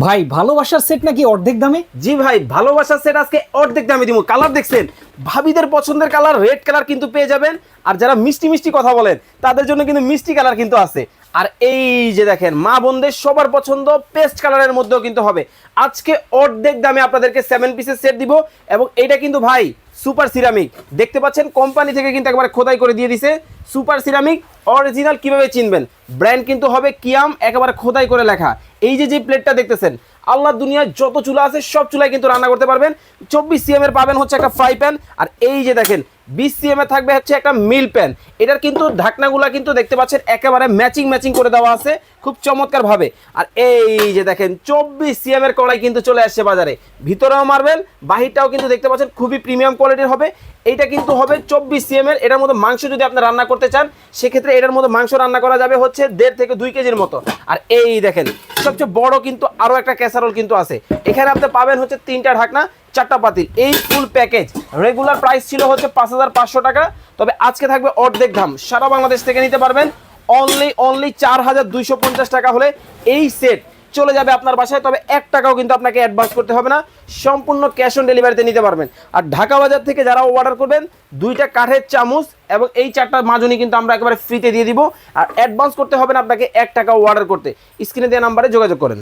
ভাই, ভালোবাসার সেট নাকি অর্ধেক দামে? জি ভাই, ভালোবাসার সেট আজকে অর্ধেক দামে দিব কালার দেখছেন? ভাবিদের পছন্দের কালার রেড কালার কিন্তু পেয়ে যাবেন। আর যারা মিষ্টি মিষ্টি কথা বলেন, তাদের জন্য কিন্তু মিষ্টি কালার কিন্তু আছে। আর এই যে দেখেন, মা বোনদের সবার পছন্দ পেস্ট কালারের মধ্যেও কিন্তু হবে। আজকে অর্ধেক দামে আপনাদেরকে সেভেন পিসের সেট দিব। এবং এটা কিন্তু ভাই সুপার সিরামিক। দেখতে পাচ্ছেন, কোম্পানি থেকে কিন্তু একবার খোদাই করে দিয়ে দিছে। সুপার সিরামিক অরিজিনাল কীভাবে চিনবেন? ব্র্যান্ড কিন্তু হবে কিয়াম, একেবারে খোদাই করে লেখা। এই যে যে প্লেটটা দেখতেছেন আল্লাহ দুনিয়ার যত চুলা আছে, সব চুলায় কিন্তু রান্না করতে পারবেন। চব্বিশ সিএম এর পাবেন হচ্ছে একটা ফ্রাই প্যান আর এই যে দেখেন বিশ এ থাকবে হচ্ছে একটা মিল প্যান এটার কিন্তু ঢাকনাগুলা কিন্তু দেখতে পাচ্ছেন, একেবারে ম্যাচিং ম্যাচিং করে দেওয়া আছে, খুব চমৎকার ভাবে আর এই যে দেখেন, চব্বিশ সিএম এর কড়াই কিন্তু চলে আসছে বাজারে। ভিতরেও মারবেল, বাহিরটাও কিন্তু দেখতে পাচ্ছেন খুবই প্রিমিয়াম কোয়ালিটির হবে। এইটা কিন্তু হবে চব্বিশ সিএম এর, এটার মধ্যে মাংস যদি আপনি রান্না করতে চান, সেক্ষেত্রে এটার মধ্যে মাংস রান্না করা যাবে হচ্ছে দেড় থেকে দুই কেজির মতো। আর এই দেখেন, সবচেয়ে বড় কিন্তু আরও একটা ক্যাসারোল কিন্তু আছে। এখানে আপনি পাবেন হচ্ছে তিনটা ঢাকনা চারটা পাতিল এই ফুল প্যাকেজ রেগুলার প্রাইস ছিল হচ্ছে পাঁচ হাজার পাঁচশো টাকা। তবে আজকে থাকবে অর্ধেক দাম। সারা বাংলাদেশ থেকে নিতে পারবেন অনলি অনলি চার হাজার দুইশো পঞ্চাশ টাকা হলে এই সেট চলে যাবে আপনার বাসায়। তবে এক টাকাও কিন্তু আপনাকে অ্যাডভান্স করতে হবে না। সম্পূর্ণ ক্যাশ অন ডেলিভারিতে নিতে পারবেন। আর ঢাকা বাজার থেকে যারা অর্ডার করবেন, দুইটা কাঠের চামচ এবং এই চারটা মাজনি কিন্তু আমরা একেবারে ফ্রিতে দিয়ে দিব। আর অ্যাডভান্স করতে হবে না আপনাকে এক টাকা অর্ডার করতে। স্ক্রিনে দেওয়া নাম্বারে যোগাযোগ করেন।